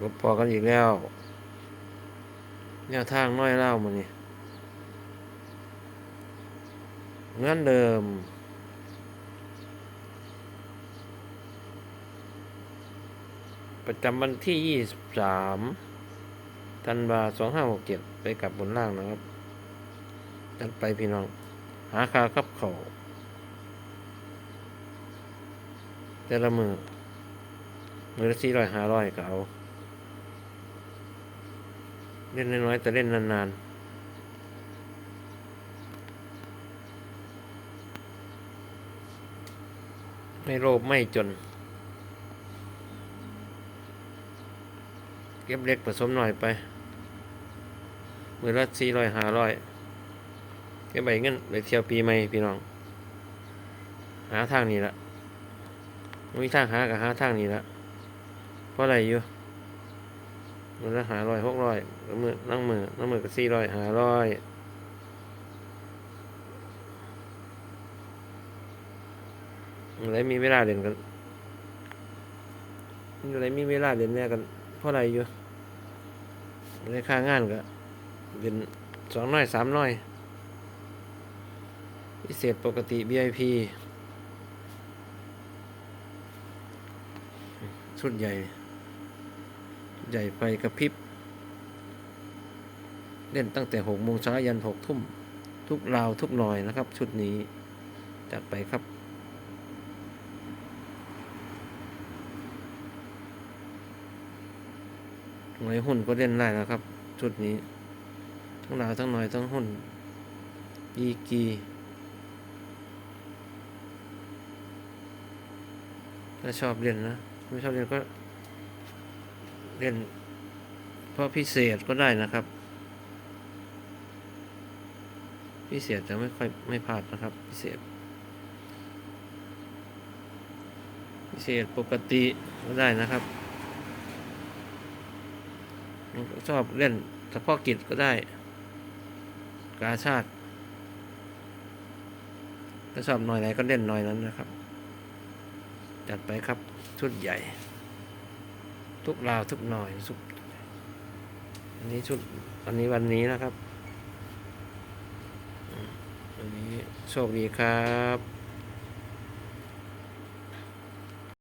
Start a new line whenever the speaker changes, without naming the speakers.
รบพอกันอีกแล้วแนวทางน้อยเล่ามานี่เงื่อนเดิม ประจำวันที่ 23ธันวา2567 ไปกลับบนล่างนะครับจัดไปพี่น้อง หาคากับเขาแต่ละมือมือละสี่ร้อยห้าร้อยก็เอา เล่นน้อยๆแต่เล่นนานๆไม่โลภไม่จน เก็บเล็กผสมหน่อยไปมือละสี่ร้อยห้าร้อยเก็บใบเงินไปเที่ยวปีใหม่พี่น้อง หาทางนี้ละมีทางหากับหาทางนี้ละเพราะอะไรอยู่ มือละหาร้อยหกร้อยล้วมือนั่งมือนั่งมือก็สี่ร้อยหาร้อยอะไรมีเวลาเรียนกันอะไรมีเวลาเรียนเนี่ยกันเพราะอะไรอยู่ในค่างานก็เป็นสองน้อยสามน้อยพิเศษปกติ VIP ชุดใหญ่ ใหญ่ไฟกระพริบ เล่นตั้งแต่หกโมงเช้ายันหกทุ่ม ทุกราวทุกหน่อยนะครับ ชุดนี้ จัดไปครับหน่วยหุ้นก็เล่นได้แล้วครับ ชุดนี้ ทั้งราวทั้งหน่อยทั้งหุ้นอีกีถ้าชอบเล่นนะ ไม่ชอบเล่นก็ เล่นเพราะพิเศษก็ได้นะครับ พิเศษจะไม่ค่อยไม่พลาดนะครับ พิเศษ พิเศษปกติก็ได้นะครับชอบเล่นเฉพาะกิจก็ได้ กาชาติถ้าชอบหน่อยไหนก็เล่นหน่อยนั้นนะครับ จัดไปครับชุดใหญ่ ทุกราวทุกหน่อยทุกอันนี้ชุดอันนี้วันนี้นะครับอันนี้โชคดีครับ